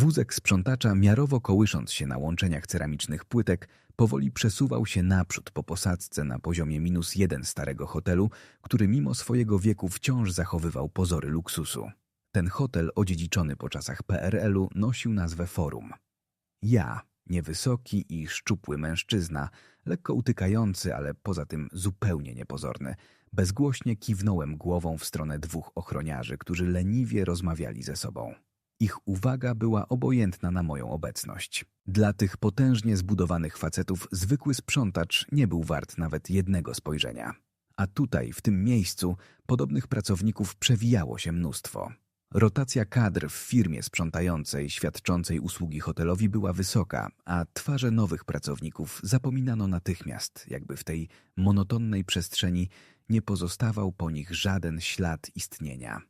Wózek sprzątacza, miarowo kołysząc się na łączeniach ceramicznych płytek, powoli przesuwał się naprzód po posadzce na poziomie minus jeden starego hotelu, który mimo swojego wieku wciąż zachowywał pozory luksusu. Ten hotel, odziedziczony po czasach PRL-u, nosił nazwę Forum. Ja, niewysoki i szczupły mężczyzna, lekko utykający, ale poza tym zupełnie niepozorny, bezgłośnie kiwnąłem głową w stronę dwóch ochroniarzy, którzy leniwie rozmawiali ze sobą. Ich uwaga była obojętna na moją obecność. Dla tych potężnie zbudowanych facetów zwykły sprzątacz nie był wart nawet jednego spojrzenia. A tutaj, w tym miejscu, podobnych pracowników przewijało się mnóstwo. Rotacja kadr w firmie sprzątającej, świadczącej usługi hotelowi była wysoka, a twarze nowych pracowników zapominano natychmiast, jakby w tej monotonnej przestrzeni nie pozostawał po nich żaden ślad istnienia.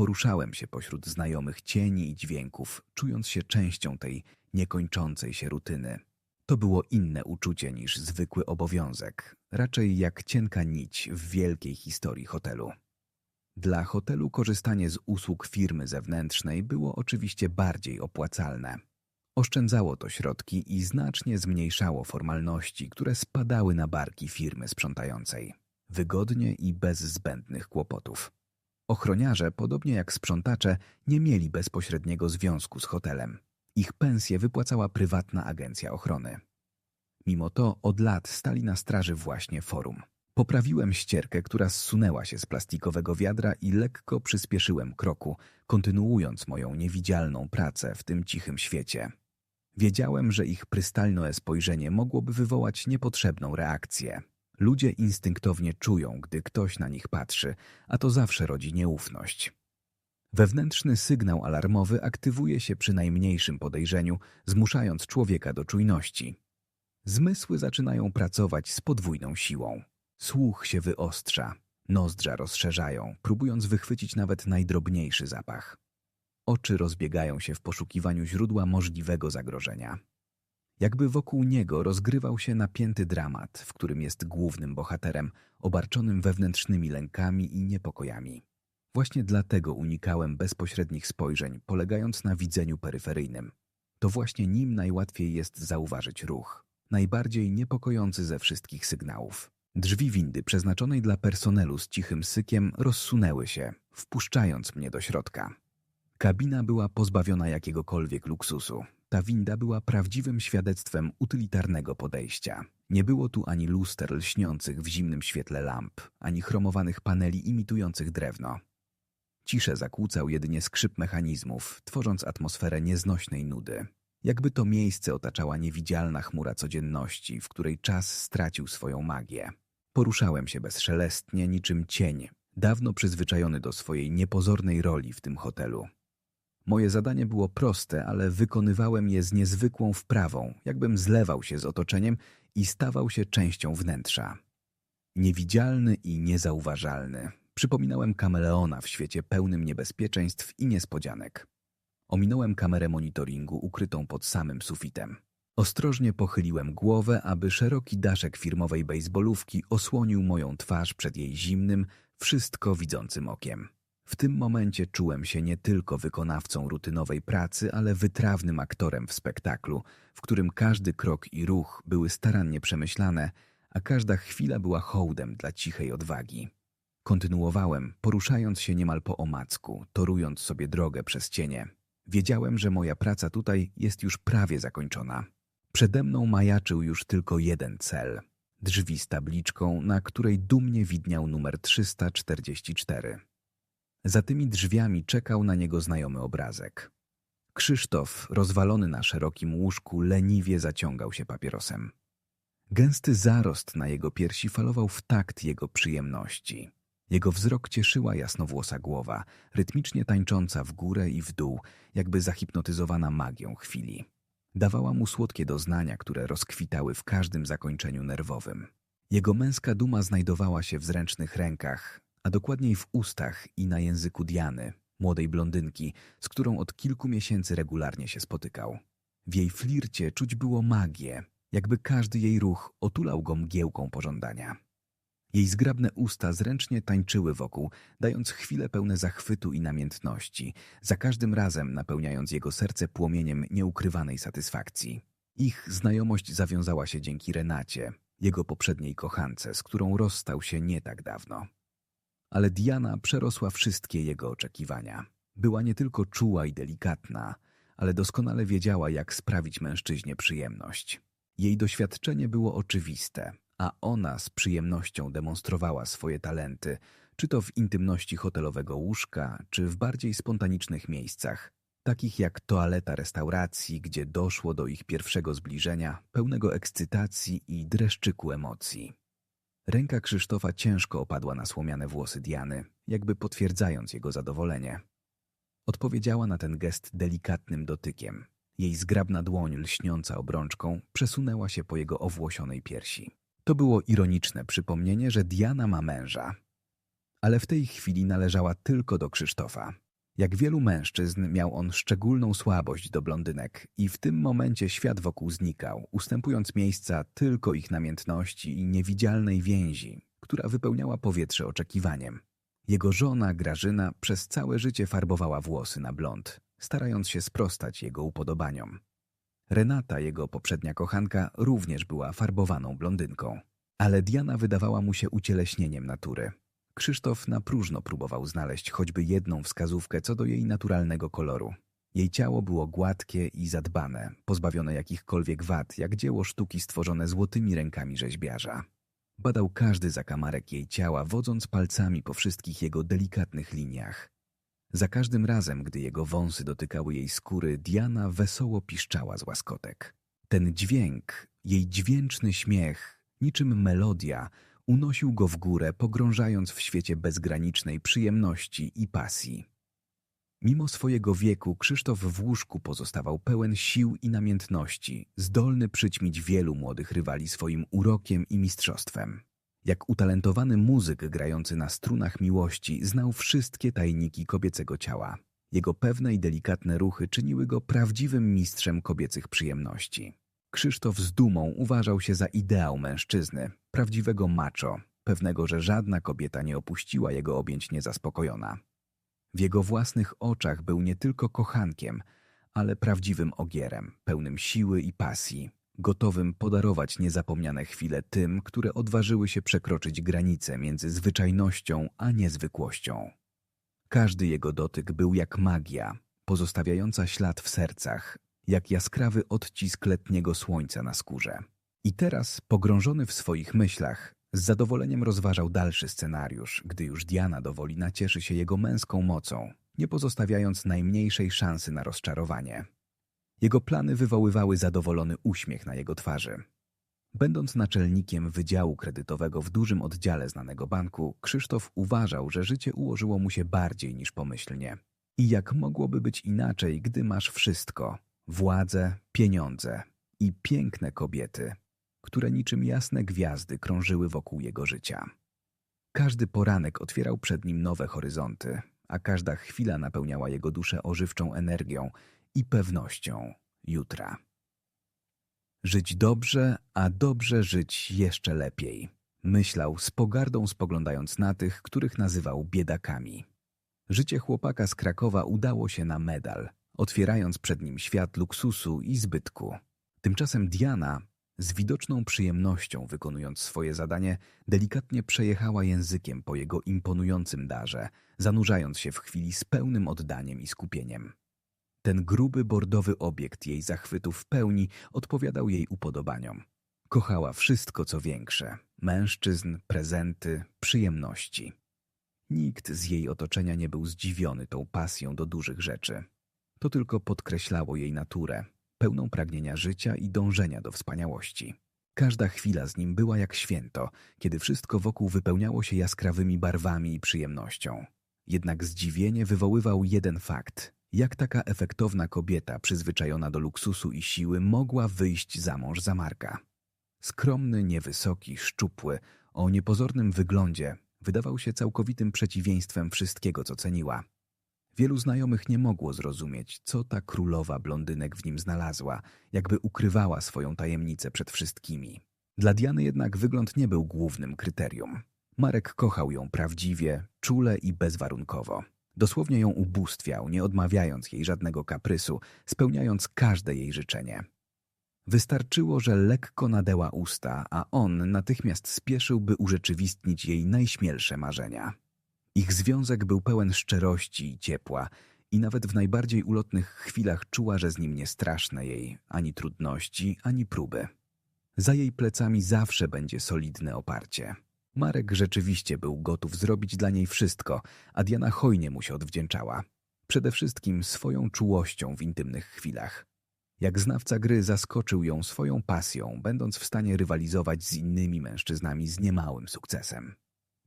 Poruszałem się pośród znajomych cieni i dźwięków, czując się częścią tej niekończącej się rutyny. To było inne uczucie niż zwykły obowiązek, raczej jak cienka nić w wielkiej historii hotelu. Dla hotelu korzystanie z usług firmy zewnętrznej było oczywiście bardziej opłacalne. Oszczędzało to środki i znacznie zmniejszało formalności, które spadały na barki firmy sprzątającej. Wygodnie i bez zbędnych kłopotów. Ochroniarze, podobnie jak sprzątacze, nie mieli bezpośredniego związku z hotelem. Ich pensje wypłacała prywatna agencja ochrony. Mimo to od lat stali na straży właśnie forum. Poprawiłem ścierkę, która zsunęła się z plastikowego wiadra i lekko przyspieszyłem kroku, kontynuując moją niewidzialną pracę w tym cichym świecie. Wiedziałem, że ich prystalne spojrzenie mogłoby wywołać niepotrzebną reakcję. Ludzie instynktownie czują, gdy ktoś na nich patrzy, a to zawsze rodzi nieufność. Wewnętrzny sygnał alarmowy aktywuje się przy najmniejszym podejrzeniu, zmuszając człowieka do czujności. Zmysły zaczynają pracować z podwójną siłą. Słuch się wyostrza, nozdrza rozszerzają, próbując wychwycić nawet najdrobniejszy zapach. Oczy rozbiegają się w poszukiwaniu źródła możliwego zagrożenia. Jakby wokół niego rozgrywał się napięty dramat, w którym jest głównym bohaterem, obarczonym wewnętrznymi lękami i niepokojami. Właśnie dlatego unikałem bezpośrednich spojrzeń, polegając na widzeniu peryferyjnym. To właśnie nim najłatwiej jest zauważyć ruch, najbardziej niepokojący ze wszystkich sygnałów. Drzwi windy przeznaczonej dla personelu z cichym sykiem rozsunęły się, wpuszczając mnie do środka. Kabina była pozbawiona jakiegokolwiek luksusu. Ta winda była prawdziwym świadectwem utylitarnego podejścia. Nie było tu ani luster lśniących w zimnym świetle lamp, ani chromowanych paneli imitujących drewno. Ciszę zakłócał jedynie skrzyp mechanizmów, tworząc atmosferę nieznośnej nudy. Jakby to miejsce otaczała niewidzialna chmura codzienności, w której czas stracił swoją magię. Poruszałem się bezszelestnie, niczym cień, dawno przyzwyczajony do swojej niepozornej roli w tym hotelu. Moje zadanie było proste, ale wykonywałem je z niezwykłą wprawą, jakbym zlewał się z otoczeniem i stawał się częścią wnętrza. Niewidzialny i niezauważalny. Przypominałem kameleona w świecie pełnym niebezpieczeństw i niespodzianek. Ominąłem kamerę monitoringu ukrytą pod samym sufitem. Ostrożnie pochyliłem głowę, aby szeroki daszek firmowej bejsbolówki osłonił moją twarz przed jej zimnym, wszystko widzącym okiem. W tym momencie czułem się nie tylko wykonawcą rutynowej pracy, ale wytrawnym aktorem w spektaklu, w którym każdy krok i ruch były starannie przemyślane, a każda chwila była hołdem dla cichej odwagi. Kontynuowałem, poruszając się niemal po omacku, torując sobie drogę przez cienie. Wiedziałem, że moja praca tutaj jest już prawie zakończona. Przede mną majaczył już tylko jeden cel. Drzwi z tabliczką, na której dumnie widniał numer 344. Za tymi drzwiami czekał na niego znajomy obrazek. Krzysztof, rozwalony na szerokim łóżku, leniwie zaciągał się papierosem. Gęsty zarost na jego piersi falował w takt jego przyjemności. Jego wzrok cieszyła jasnowłosa głowa, rytmicznie tańcząca w górę i w dół, jakby zahipnotyzowana magią chwili. Dawała mu słodkie doznania, które rozkwitały w każdym zakończeniu nerwowym. Jego męska duma znajdowała się w zręcznych rękach, a dokładniej w ustach i na języku Diany, młodej blondynki, z którą od kilku miesięcy regularnie się spotykał. W jej flircie czuć było magię, jakby każdy jej ruch otulał go mgiełką pożądania. Jej zgrabne usta zręcznie tańczyły wokół, dając chwile pełne zachwytu i namiętności, za każdym razem napełniając jego serce płomieniem nieukrywanej satysfakcji. Ich znajomość zawiązała się dzięki Renacie, jego poprzedniej kochance, z którą rozstał się nie tak dawno. Ale Diana przerosła wszystkie jego oczekiwania. Była nie tylko czuła i delikatna, ale doskonale wiedziała, jak sprawić mężczyźnie przyjemność. Jej doświadczenie było oczywiste, a ona z przyjemnością demonstrowała swoje talenty, czy to w intymności hotelowego łóżka, czy w bardziej spontanicznych miejscach, takich jak toaleta restauracji, gdzie doszło do ich pierwszego zbliżenia, pełnego ekscytacji i dreszczyku emocji. Ręka Krzysztofa ciężko opadła na słomiane włosy Diany, jakby potwierdzając jego zadowolenie. Odpowiedziała na ten gest delikatnym dotykiem. Jej zgrabna dłoń lśniąca obrączką przesunęła się po jego owłosionej piersi. To było ironiczne przypomnienie, że Diana ma męża. Ale w tej chwili należała tylko do Krzysztofa. Jak wielu mężczyzn miał on szczególną słabość do blondynek i w tym momencie świat wokół znikał, ustępując miejsca tylko ich namiętności i niewidzialnej więzi, która wypełniała powietrze oczekiwaniem. Jego żona Grażyna przez całe życie farbowała włosy na blond, starając się sprostać jego upodobaniom. Renata, jego poprzednia kochanka, również była farbowaną blondynką. Ale Diana wydawała mu się ucieleśnieniem natury. Krzysztof na próżno próbował znaleźć choćby jedną wskazówkę co do jej naturalnego koloru. Jej ciało było gładkie i zadbane, pozbawione jakichkolwiek wad, jak dzieło sztuki stworzone złotymi rękami rzeźbiarza. Badał każdy zakamarek jej ciała, wodząc palcami po wszystkich jego delikatnych liniach. Za każdym razem, gdy jego wąsy dotykały jej skóry, Diana wesoło piszczała z łaskotek. Ten dźwięk, jej dźwięczny śmiech, niczym melodia, unosił go w górę, pogrążając w świecie bezgranicznej przyjemności i pasji. Mimo swojego wieku Krzysztof w łóżku pozostawał pełen sił i namiętności, zdolny przyćmić wielu młodych rywali swoim urokiem i mistrzostwem. Jak utalentowany muzyk grający na strunach miłości znał wszystkie tajniki kobiecego ciała. Jego pewne i delikatne ruchy czyniły go prawdziwym mistrzem kobiecych przyjemności. Krzysztof z dumą uważał się za ideał mężczyzny, prawdziwego macho, pewnego, że żadna kobieta nie opuściła jego objęć niezaspokojona. W jego własnych oczach był nie tylko kochankiem, ale prawdziwym ogierem, pełnym siły i pasji, gotowym podarować niezapomniane chwile tym, które odważyły się przekroczyć granicę między zwyczajnością a niezwykłością. Każdy jego dotyk był jak magia, pozostawiająca ślad w sercach, jak jaskrawy odcisk letniego słońca na skórze. I teraz, pogrążony w swoich myślach, z zadowoleniem rozważał dalszy scenariusz, gdy już Diana dowoli nacieszy się jego męską mocą, nie pozostawiając najmniejszej szansy na rozczarowanie. Jego plany wywoływały zadowolony uśmiech na jego twarzy. Będąc naczelnikiem wydziału kredytowego w dużym oddziale znanego banku, Krzysztof uważał, że życie ułożyło mu się bardziej niż pomyślnie. I jak mogłoby być inaczej, gdy masz wszystko władzę, pieniądze i piękne kobiety, które niczym jasne gwiazdy krążyły wokół jego życia. Każdy poranek otwierał przed nim nowe horyzonty, a każda chwila napełniała jego duszę ożywczą energią i pewnością jutra. Żyć dobrze, a dobrze żyć jeszcze lepiej, myślał z pogardą spoglądając na tych, których nazywał biedakami. Życie chłopaka z Krakowa udało się na medal, otwierając przed nim świat luksusu i zbytku. Tymczasem Diana, z widoczną przyjemnością wykonując swoje zadanie, delikatnie przejechała językiem po jego imponującym darze, zanurzając się w chwili z pełnym oddaniem i skupieniem. Ten gruby, bordowy obiekt jej zachwytu w pełni odpowiadał jej upodobaniom. Kochała wszystko, co większe – mężczyzn, prezenty, przyjemności. Nikt z jej otoczenia nie był zdziwiony tą pasją do dużych rzeczy. To tylko podkreślało jej naturę, pełną pragnienia życia i dążenia do wspaniałości. Każda chwila z nim była jak święto, kiedy wszystko wokół wypełniało się jaskrawymi barwami i przyjemnością. Jednak zdziwienie wywoływał jeden fakt. Jak taka efektowna kobieta przyzwyczajona do luksusu i siły mogła wyjść za mąż za Marka? Skromny, niewysoki, szczupły, o niepozornym wyglądzie, wydawał się całkowitym przeciwieństwem wszystkiego, co ceniła. Wielu znajomych nie mogło zrozumieć, co ta królowa blondynek w nim znalazła, jakby ukrywała swoją tajemnicę przed wszystkimi. Dla Diany jednak wygląd nie był głównym kryterium. Marek kochał ją prawdziwie, czule i bezwarunkowo. Dosłownie ją ubóstwiał, nie odmawiając jej żadnego kaprysu, spełniając każde jej życzenie. Wystarczyło, że lekko nadeła usta, a on natychmiast spieszył, by urzeczywistnić jej najśmielsze marzenia. Ich związek był pełen szczerości i ciepła i nawet w najbardziej ulotnych chwilach czuła, że z nim nie straszne jej ani trudności, ani próby. Za jej plecami zawsze będzie solidne oparcie. Marek rzeczywiście był gotów zrobić dla niej wszystko, a Diana hojnie mu się odwdzięczała. Przede wszystkim swoją czułością w intymnych chwilach. Jak znawca gry zaskoczył ją swoją pasją, będąc w stanie rywalizować z innymi mężczyznami z niemałym sukcesem.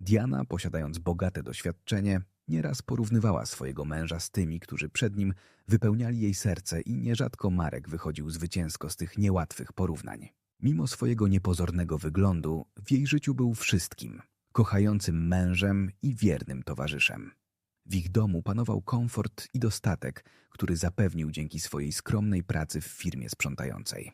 Diana, posiadając bogate doświadczenie, nieraz porównywała swojego męża z tymi, którzy przed nim wypełniali jej serce i nierzadko Marek wychodził zwycięsko z tych niełatwych porównań. Mimo swojego niepozornego wyglądu, w jej życiu był wszystkim kochającym mężem i wiernym towarzyszem. W ich domu panował komfort i dostatek, który zapewnił dzięki swojej skromnej pracy w firmie sprzątającej.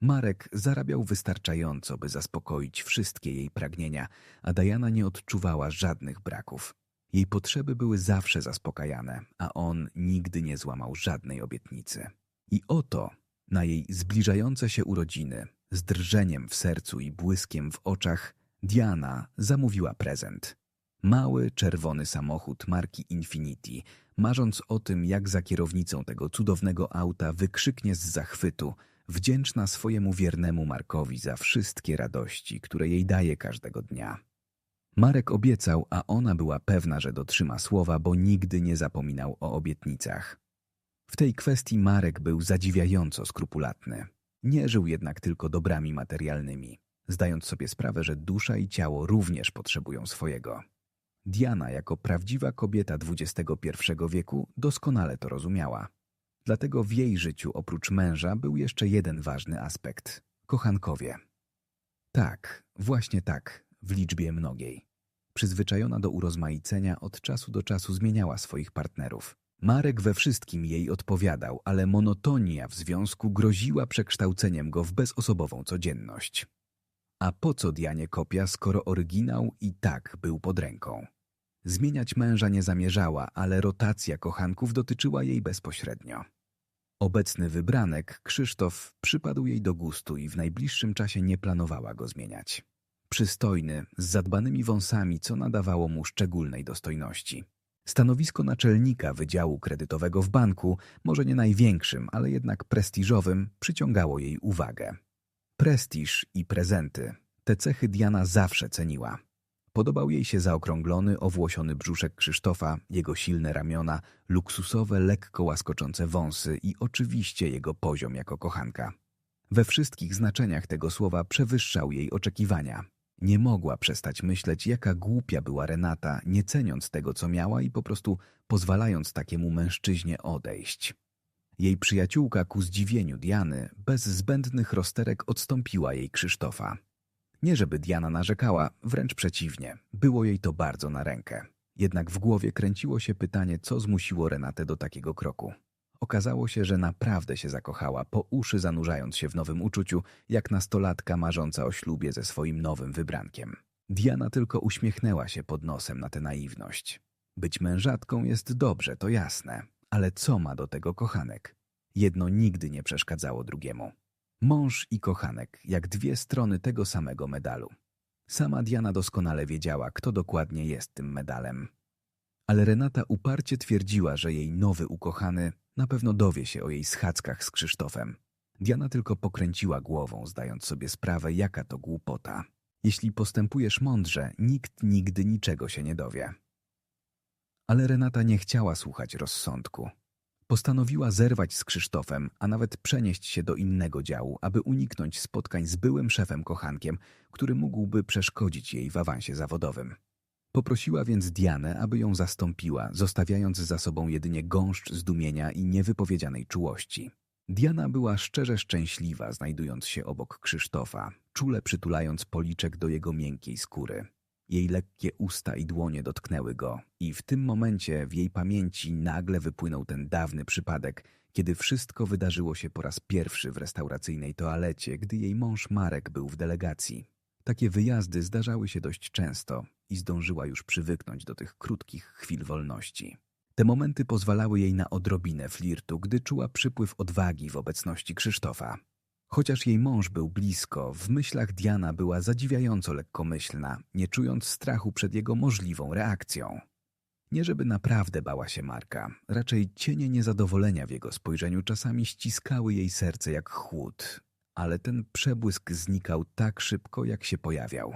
Marek zarabiał wystarczająco, by zaspokoić wszystkie jej pragnienia, a Diana nie odczuwała żadnych braków. Jej potrzeby były zawsze zaspokajane, a on nigdy nie złamał żadnej obietnicy. I oto, na jej zbliżające się urodziny, z drżeniem w sercu i błyskiem w oczach, Diana zamówiła prezent. Mały, czerwony samochód marki Infiniti, marząc o tym, jak za kierownicą tego cudownego auta wykrzyknie z zachwytu, wdzięczna swojemu wiernemu Markowi za wszystkie radości, które jej daje każdego dnia. Marek obiecał, a ona była pewna, że dotrzyma słowa, bo nigdy nie zapominał o obietnicach. W tej kwestii Marek był zadziwiająco skrupulatny. Nie żył jednak tylko dobrami materialnymi, zdając sobie sprawę, że dusza i ciało również potrzebują swojego. Diana, jako prawdziwa kobieta XXI wieku, doskonale to rozumiała. Dlatego w jej życiu oprócz męża był jeszcze jeden ważny aspekt kochankowie. Tak, właśnie tak, w liczbie mnogiej. Przyzwyczajona do urozmaicenia, od czasu do czasu zmieniała swoich partnerów. Marek we wszystkim jej odpowiadał, ale monotonia w związku groziła przekształceniem go w bezosobową codzienność. A po co Dianie kopia, skoro oryginał i tak był pod ręką? Zmieniać męża nie zamierzała, ale rotacja kochanków dotyczyła jej bezpośrednio. Obecny wybranek, Krzysztof, przypadł jej do gustu i w najbliższym czasie nie planowała go zmieniać. Przystojny, z zadbanymi wąsami, co nadawało mu szczególnej dostojności. Stanowisko naczelnika Wydziału Kredytowego w banku, może nie największym, ale jednak prestiżowym, przyciągało jej uwagę. Prestiż i prezenty. Te cechy Diana zawsze ceniła. Podobał jej się zaokrąglony, owłosiony brzuszek Krzysztofa, jego silne ramiona, luksusowe, lekko łaskoczące wąsy i oczywiście jego poziom jako kochanka. We wszystkich znaczeniach tego słowa przewyższał jej oczekiwania. Nie mogła przestać myśleć, jaka głupia była Renata, nie ceniąc tego, co miała i po prostu pozwalając takiemu mężczyźnie odejść. Jej przyjaciółka ku zdziwieniu Diany bez zbędnych rozterek odstąpiła jej Krzysztofa. Nie żeby Diana narzekała, wręcz przeciwnie, było jej to bardzo na rękę. Jednak w głowie kręciło się pytanie, co zmusiło Renatę do takiego kroku. Okazało się, że naprawdę się zakochała, po uszy zanurzając się w nowym uczuciu, jak nastolatka marząca o ślubie ze swoim nowym wybrankiem. Diana tylko uśmiechnęła się pod nosem na tę naiwność. Być mężatką jest dobrze, to jasne, ale co ma do tego kochanek? Jedno nigdy nie przeszkadzało drugiemu. Mąż i kochanek, jak dwie strony tego samego medalu. Sama Diana doskonale wiedziała, kto dokładnie jest tym medalem. Ale Renata uparcie twierdziła, że jej nowy ukochany na pewno dowie się o jej schadzkach z Krzysztofem. Diana tylko pokręciła głową, zdając sobie sprawę, jaka to głupota. Jeśli postępujesz mądrze, nikt nigdy niczego się nie dowie. Ale Renata nie chciała słuchać rozsądku. Postanowiła zerwać z Krzysztofem, a nawet przenieść się do innego działu, aby uniknąć spotkań z byłym szefem kochankiem, który mógłby przeszkodzić jej w awansie zawodowym. Poprosiła więc Dianę, aby ją zastąpiła, zostawiając za sobą jedynie gąszcz zdumienia i niewypowiedzianej czułości. Diana była szczerze szczęśliwa, znajdując się obok Krzysztofa, czule przytulając policzek do jego miękkiej skóry. Jej lekkie usta i dłonie dotknęły go i w tym momencie w jej pamięci nagle wypłynął ten dawny przypadek, kiedy wszystko wydarzyło się po raz pierwszy w restauracyjnej toalecie, gdy jej mąż Marek był w delegacji. Takie wyjazdy zdarzały się dość często i zdążyła już przywyknąć do tych krótkich chwil wolności. Te momenty pozwalały jej na odrobinę flirtu, gdy czuła przypływ odwagi w obecności Krzysztofa. Chociaż jej mąż był blisko, w myślach Diana była zadziwiająco lekkomyślna, nie czując strachu przed jego możliwą reakcją. Nie żeby naprawdę bała się Marka, raczej cienie niezadowolenia w jego spojrzeniu czasami ściskały jej serce jak chłód, ale ten przebłysk znikał tak szybko, jak się pojawiał.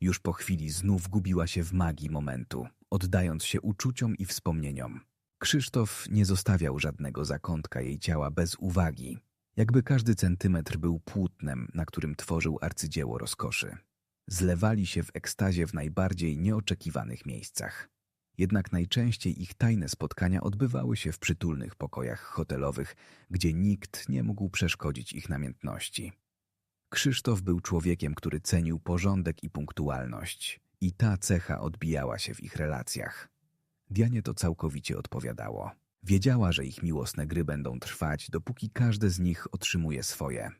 Już po chwili znów gubiła się w magii momentu, oddając się uczuciom i wspomnieniom. Krzysztof nie zostawiał żadnego zakątka jej ciała bez uwagi, jakby każdy centymetr był płótnem, na którym tworzył arcydzieło rozkoszy. Zlewali się w ekstazie w najbardziej nieoczekiwanych miejscach. Jednak najczęściej ich tajne spotkania odbywały się w przytulnych pokojach hotelowych, gdzie nikt nie mógł przeszkodzić ich namiętności. Krzysztof był człowiekiem, który cenił porządek i punktualność, i ta cecha odbijała się w ich relacjach. Dianie to całkowicie odpowiadało. Wiedziała, że ich miłosne gry będą trwać, dopóki każde z nich otrzymuje swoje.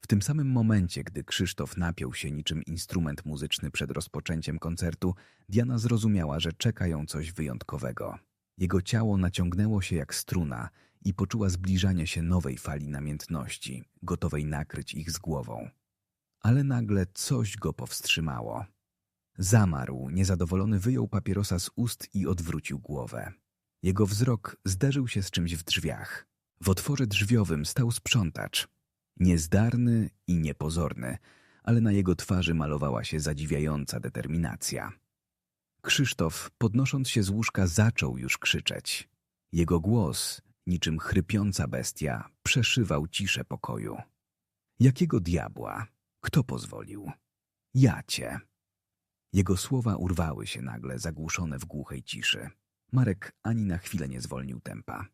W tym samym momencie, gdy Krzysztof napiął się niczym instrument muzyczny przed rozpoczęciem koncertu, Diana zrozumiała, że czeka ją coś wyjątkowego. Jego ciało naciągnęło się jak struna i poczuła zbliżanie się nowej fali namiętności, gotowej nakryć ich z głową. Ale nagle coś go powstrzymało. Zamarł, niezadowolony wyjął papierosa z ust i odwrócił głowę. Jego wzrok zderzył się z czymś w drzwiach. W otworze drzwiowym stał sprzątacz. Niezdarny i niepozorny, ale na jego twarzy malowała się zadziwiająca determinacja. Krzysztof, podnosząc się z łóżka, zaczął już krzyczeć. Jego głos, niczym chrypiąca bestia, przeszywał ciszę pokoju. Jakiego diabła? Kto pozwolił? Ja cię. Jego słowa urwały się nagle, zagłuszone w głuchej ciszy. Marek ani na chwilę nie zwolnił tempa.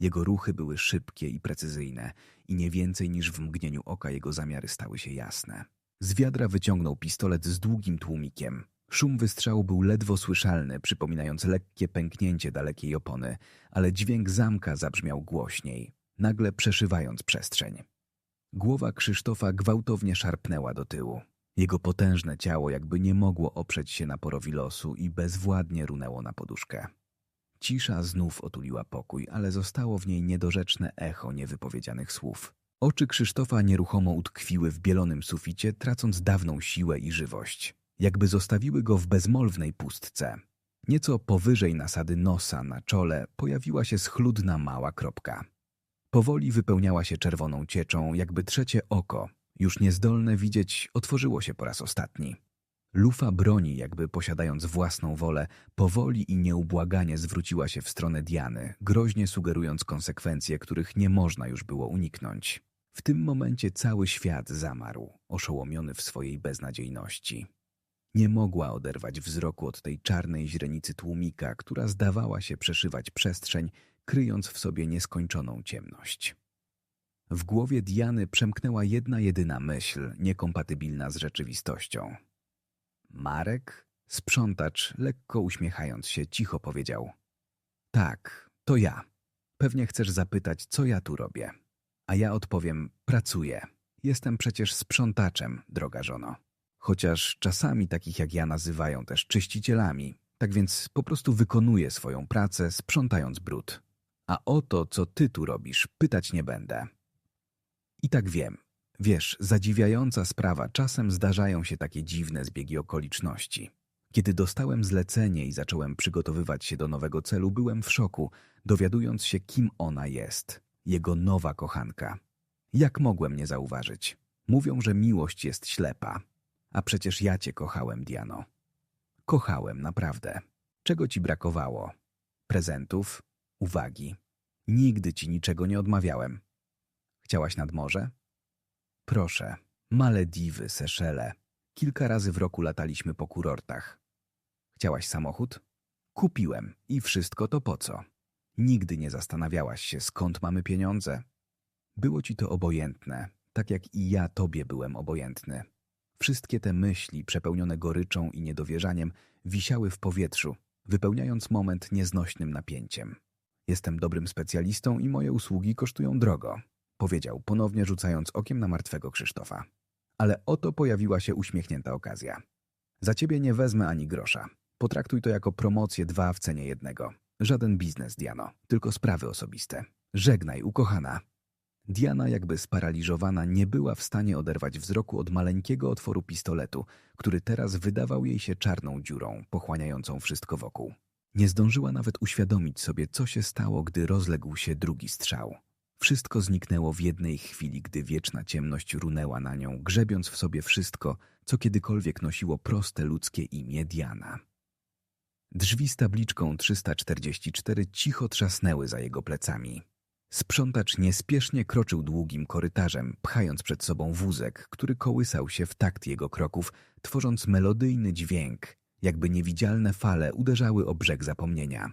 Jego ruchy były szybkie i precyzyjne i nie więcej niż w mgnieniu oka jego zamiary stały się jasne. Z wiadra wyciągnął pistolet z długim tłumikiem. Szum wystrzału był ledwo słyszalny, przypominając lekkie pęknięcie dalekiej opony, ale dźwięk zamka zabrzmiał głośniej, nagle przeszywając przestrzeń. Głowa Krzysztofa gwałtownie szarpnęła do tyłu. Jego potężne ciało jakby nie mogło oprzeć się naporowi losu i bezwładnie runęło na poduszkę. Cisza znów otuliła pokój, ale zostało w niej niedorzeczne echo niewypowiedzianych słów. Oczy Krzysztofa nieruchomo utkwiły w bielonym suficie, tracąc dawną siłę i żywość. Jakby zostawiły go w bezmolwnej pustce. Nieco powyżej nasady nosa na czole pojawiła się schludna mała kropka. Powoli wypełniała się czerwoną cieczą, jakby trzecie oko, już niezdolne widzieć, otworzyło się po raz ostatni. Lufa broni, jakby posiadając własną wolę, powoli i nieubłaganie zwróciła się w stronę Diany, groźnie sugerując konsekwencje, których nie można już było uniknąć. W tym momencie cały świat zamarł, oszołomiony w swojej beznadziejności. Nie mogła oderwać wzroku od tej czarnej źrenicy tłumika, która zdawała się przeszywać przestrzeń, kryjąc w sobie nieskończoną ciemność. W głowie Diany przemknęła jedna jedyna myśl, niekompatybilna z rzeczywistością. Marek, sprzątacz, lekko uśmiechając się, cicho powiedział. Tak, to ja. Pewnie chcesz zapytać, co ja tu robię. A ja odpowiem, pracuję. Jestem przecież sprzątaczem, droga żono. Chociaż czasami takich jak ja nazywają też czyścicielami, tak więc po prostu wykonuję swoją pracę, sprzątając brud. A o to, co ty tu robisz, pytać nie będę. I tak wiem, Wiesz, zadziwiająca sprawa, czasem zdarzają się takie dziwne zbiegi okoliczności. Kiedy dostałem zlecenie i zacząłem przygotowywać się do nowego celu, byłem w szoku, dowiadując się, kim ona jest. Jego nowa kochanka. Jak mogłem nie zauważyć? Mówią, że miłość jest ślepa. A przecież ja cię kochałem, Diano. Kochałem, naprawdę. Czego ci brakowało? Prezentów? Uwagi? Nigdy ci niczego nie odmawiałem. Chciałaś nad morze? Proszę, Malediwy, Seszele. Kilka razy w roku lataliśmy po kurortach. Chciałaś samochód? Kupiłem. I wszystko to po co? Nigdy nie zastanawiałaś się, skąd mamy pieniądze? Było ci to obojętne, tak jak i ja tobie byłem obojętny. Wszystkie te myśli, przepełnione goryczą i niedowierzaniem, wisiały w powietrzu, wypełniając moment nieznośnym napięciem. Jestem dobrym specjalistą i moje usługi kosztują drogo powiedział, ponownie rzucając okiem na martwego Krzysztofa. Ale oto pojawiła się uśmiechnięta okazja. Za ciebie nie wezmę ani grosza. Potraktuj to jako promocję dwa w cenie jednego. Żaden biznes, Diano, tylko sprawy osobiste. Żegnaj, ukochana. Diana, jakby sparaliżowana, nie była w stanie oderwać wzroku od maleńkiego otworu pistoletu, który teraz wydawał jej się czarną dziurą, pochłaniającą wszystko wokół. Nie zdążyła nawet uświadomić sobie, co się stało, gdy rozległ się drugi strzał. Wszystko zniknęło w jednej chwili, gdy wieczna ciemność runęła na nią, grzebiąc w sobie wszystko, co kiedykolwiek nosiło proste ludzkie imię Diana. Drzwi z tabliczką 344 cicho trzasnęły za jego plecami. Sprzątacz niespiesznie kroczył długim korytarzem, pchając przed sobą wózek, który kołysał się w takt jego kroków, tworząc melodyjny dźwięk, jakby niewidzialne fale uderzały o brzeg zapomnienia.